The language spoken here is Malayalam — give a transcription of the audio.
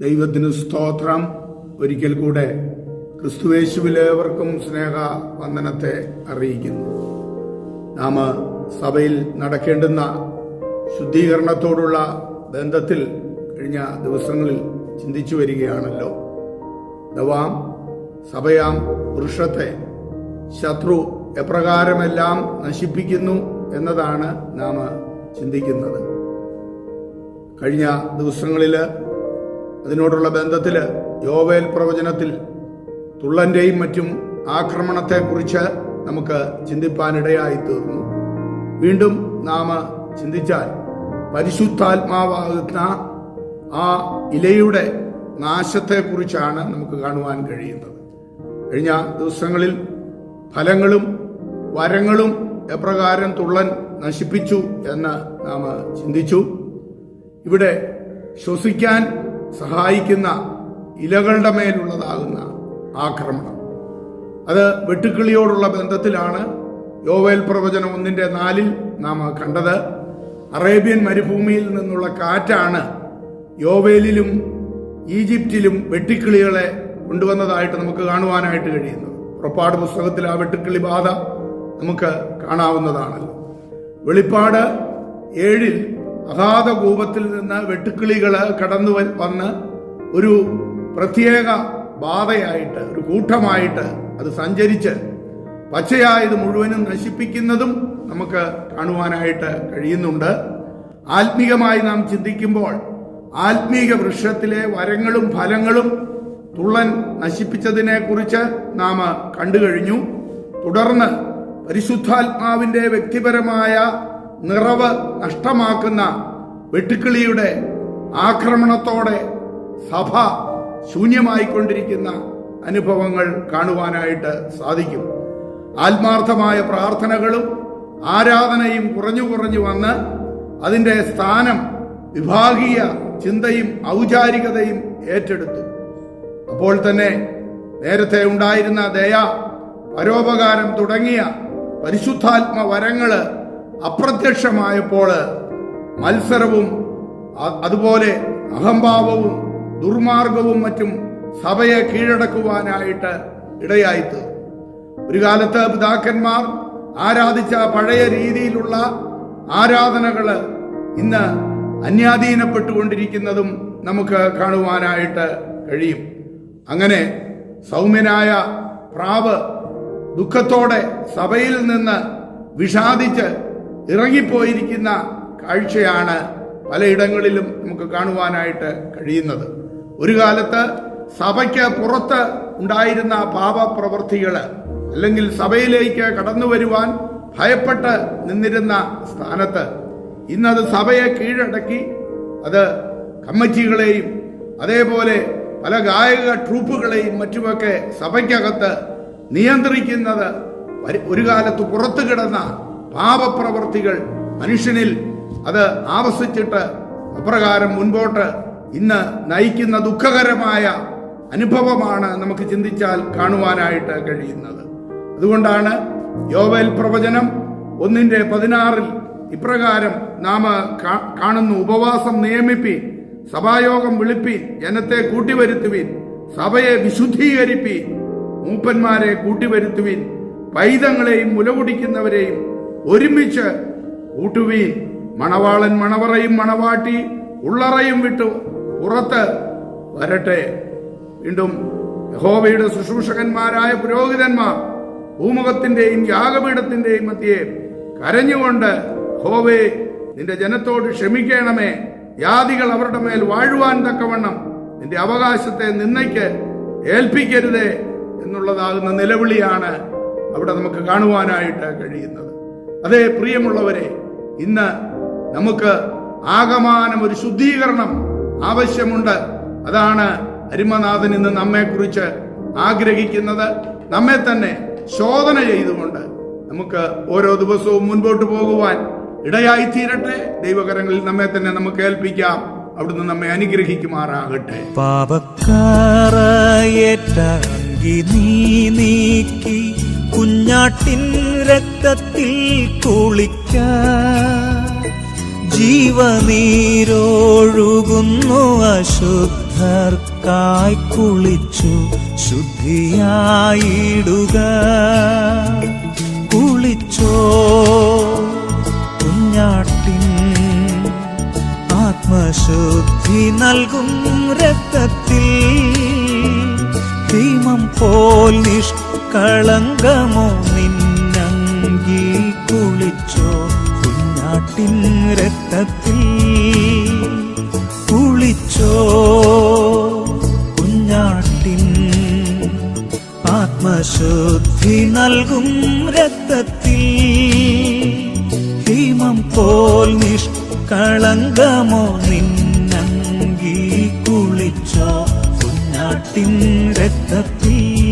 ദൈവത്തിന് സ്തോത്രം. ഒരിക്കൽ കൂടെ ക്രിസ്തുവേശുവിലേവർക്കും സ്നേഹ വന്ദനത്തെ അറിയിക്കുന്നു. നാം സഭയിൽ നടക്കേണ്ടുന്ന ശുദ്ധീകരണത്തോടുള്ള ബന്ധത്തിൽ കഴിഞ്ഞ ദിവസങ്ങളിൽ ചിന്തിച്ചു വരികയാണല്ലോ. ദവാം സഭയാം പുരുഷത്തെ ശത്രു എപ്രകാരമെല്ലാം നശിപ്പിക്കുന്നു എന്നതാണ് നാം ചിന്തിക്കുന്നത്. കഴിഞ്ഞ ദിവസങ്ങളിൽ അതിനോടുള്ള ബന്ധത്തിൽ യോവേൽ പ്രവചനത്തിൽ തുള്ളന്റെയും മറ്റും ആക്രമണത്തെക്കുറിച്ച് നമുക്ക് ചിന്തിപ്പാനിടയായി തീർന്നു. വീണ്ടും നാം ചിന്തിച്ചാൽ പരിശുദ്ധാത്മാവാകുന്ന ആ ഇലയുടെ നാശത്തെക്കുറിച്ചാണ് നമുക്ക് കാണുവാൻ കഴിയുന്നത്. കഴിഞ്ഞ ദിവസങ്ങളിൽ ഫലങ്ങളും വരങ്ങളും എപ്രകാരം തുള്ളൻ നശിപ്പിച്ചു എന്ന് നാം ചിന്തിച്ചു. ഇവിടെ ശ്വസിക്കാൻ സഹായിക്കുന്ന ഇലകളുടെ മേലുള്ളതാകുന്ന ആക്രമണം. അത് വെട്ടുക്കിളിയോടുള്ള ബന്ധത്തിലാണ് യോവേൽ പ്രവചനം ഒന്നിന്റെ നാലിൽ നാം കണ്ടത്. അറേബ്യൻ മരുഭൂമിയിൽ നിന്നുള്ള കാറ്റാണ് യോവേലിലും ഈജിപ്റ്റിലും വെട്ടിക്കിളികളെ കൊണ്ടുവന്നതായിട്ട് നമുക്ക് കാണുവാനായിട്ട് കഴിയുന്നു പുറപ്പാട് പുസ്തകത്തിൽ ആ വെട്ടുക്കിളി ബാധ നമുക്ക് കാണാവുന്നതാണല്ലോ. വെളിപ്പാട് ഏഴിൽ അഗാധ കൂപത്തിൽ നിന്ന് വെട്ടുക്കിളികൾ കടന്നു വന്ന് ഒരു പ്രത്യേക ബാധയായിട്ട് ഒരു കൂട്ടമായിട്ട് അത് സഞ്ചരിച്ച് പച്ചയായത് മുഴുവനും നശിപ്പിക്കുന്നതും നമുക്ക് കാണുവാനായിട്ട് കഴിയുന്നുണ്ട്. ആത്മീകമായി നാം ചിന്തിക്കുമ്പോൾ ആത്മീക വൃക്ഷത്തിലെ വരങ്ങളും ഫലങ്ങളും തുള്ളൻ നശിപ്പിച്ചതിനെ കുറിച്ച് നാം കണ്ടു കഴിഞ്ഞു. തുടർന്ന് പരിശുദ്ധാത്മാവിന്റെ വ്യക്തിപരമായ നിറവ് നഷ്ടമാക്കുന്ന വെട്ടുക്കിളിയുടെ ആക്രമണത്തോടെ സഭ ശൂന്യമായിക്കൊണ്ടിരിക്കുന്ന അനുഭവങ്ങൾ കാണുവാനായിട്ട് സാധിക്കും. ആത്മാർത്ഥമായ പ്രാർത്ഥനകളും ആരാധനയും കുറഞ്ഞു കുറഞ്ഞു വന്ന് അതിന്റെ സ്ഥാനം വിഭാഗീയ ചിന്തയും ഔചാരികതയും ഏറ്റെടുത്തു. അപ്പോൾ തന്നെ നേരത്തെ ഉണ്ടായിരുന്ന ദയ പരോപകാരം തുടങ്ങിയ പരിശുദ്ധാത്മ വരങ്ങൾ അപ്രത്യക്ഷമായപ്പോൾ മത്സരവും അതുപോലെ അഹംഭാവവും ദുർമാർഗവും മറ്റും സഭയെ കീഴടക്കുവാനായിട്ട് ഇടയായിത്തീർന്നു ഒരു കാലത്ത് പിതാക്കന്മാർ ആരാധിച്ച പഴയ രീതിയിലുള്ള ആരാധനകൾ ഇന്ന് അന്യാധീനപ്പെട്ടുകൊണ്ടിരിക്കുന്നതും നമുക്ക് കാണുവാനായിട്ട് കഴിയും. അങ്ങനെ സൗമ്യനായ പ്രാവ് ദുഃഖത്തോടെ സഭയിൽ നിന്ന് വിഷാദിച്ച് ഇറങ്ങിപ്പോയിരിക്കുന്ന കാഴ്ചയാണ് പലയിടങ്ങളിലും നമുക്ക് കാണുവാനായിട്ട് കഴിയുന്നത്. ഒരു കാലത്ത് സഭയ്ക്ക് പുറത്ത് ഉണ്ടായിരുന്ന പാപപ്രവർത്തികൾ അല്ലെങ്കിൽ സഭയിലേക്ക് കടന്നു വരുവാൻ ഭയപ്പെട്ട് നിന്നിരുന്ന സ്ഥാനത്ത് ഇന്നത് സഭയെ കീഴടക്കി അത് കമ്മിറ്റികളെയും അതേപോലെ പല ഗായക ട്രൂപ്പുകളെയും മറ്റുമൊക്കെ സഭയ്ക്കകത്ത് നിയന്ത്രിക്കുന്നത് ഒരു കാലത്ത് പുറത്തു കിടന്ന പാപപ്രവർത്തികൾ മനുഷ്യനിൽ അത് ആവസിച്ചിട്ട് അപ്രകാരം മുൻപോട്ട് ഇന്ന് നയിക്കുന്ന ദുഃഖകരമായ അനുഭവമാണ് നമുക്ക് ചിന്തിച്ചാൽ കാണുവാനായിട്ട് കഴിയുന്നത്. അതുകൊണ്ടാണ് യോവേൽ പ്രവചനം ഒന്നിന്റെ പതിനാറിൽ ഇപ്രകാരം നാം കാണുന്നു. ഉപവാസം നിയമിപ്പീൻ സഭായോഗം വിളിപ്പീൻ ജനത്തെ കൂട്ടിവരുത്തുവീൻ സഭയെ വിശുദ്ധീകരിപ്പീൻ മൂപ്പന്മാരെ കൂട്ടിവരുത്തുവീൻ പൈതങ്ങളെയും മുലകുടിക്കുന്നവരെയും ഒരുമിച്ച് കൂട്ടുവീൻ മണവാളൻ മണവറയും മണവാട്ടി ഉള്ളറയും വിട്ടു പുറത്ത് വരട്ടെ. വീണ്ടും യഹോവയുടെ ശുശ്രൂഷകന്മാരായ പുരോഹിതന്മാർ ഭൂമുഖത്തിന്റെയും യാഗപീഠത്തിന്റെയും മധ്യേ കരഞ്ഞുകൊണ്ട് ഹോവേ നിന്റെ ജനത്തോട് ക്ഷമിക്കണമേ. യാദികൾ അവരുടെ മേൽ വാഴുവാൻ തക്കവണ്ണം നിന്റെ അവകാശത്തെ നിന്നയ്ക്ക് ഏൽപ്പിക്കരുതേ എന്നുള്ളതാകുന്ന നിലവിളിയാണ് അവിടെ നമുക്ക് കാണുവാനായിട്ട് കഴിയുന്നത്. അതേ പ്രിയമുള്ളവരെ ഇന്ന് നമുക്ക് ആകമാനം ഒരു ശുദ്ധീകരണം ആവശ്യമുണ്ട്. അതാണ് അരിമനാഥൻ ഇന്ന് നമ്മെക്കുറിച്ച് ആഗ്രഹിക്കുന്നത്. നമ്മെ തന്നെ ശോധന ചെയ്തുകൊണ്ട് നമുക്ക് ഓരോ ദിവസവും മുൻപോട്ട് പോകുവാൻ ഇടയായി തീരട്ടെ ദൈവകരങ്ങളിൽ നമ്മെ തന്നെ നമുക്ക് ഏൽപ്പിക്കാം. അവിടുന്ന് നമ്മെ അനുഗ്രഹിക്കുമാറാകട്ടെ. പാപക്കാറായ നീക്കി കുഞ്ഞാട്ടിൻ രക്തത്തിൽ കുളിക്ക. ജീവനീരോഴുകുന്നു അശുദ്ധർക്കായി കുളിച്ചു ശുദ്ധിയായിടുക. കുളിച്ചോ കുഞ്ഞാട്ടിൻ ആത്മശുദ്ധി നൽകും രക്തത്തിൽ. ഭീമം പോൽ നിഷ്കളങ്കമോ നിന്നങ്കി കുളിച്ചോ കുഞ്ഞാട്ടിൻ രക്തത്തിൽ കുളിച്ചോ കുഞ്ഞാട്ടിൻ ആത്മശുദ്ധി നൽകും രക്തത്തിൽ ഭീമം പോൽ നിഷ്കളങ്കമോ നിന്നങ്കി കുഞ്ഞാട്ടിൻ രക്തത്തിൽ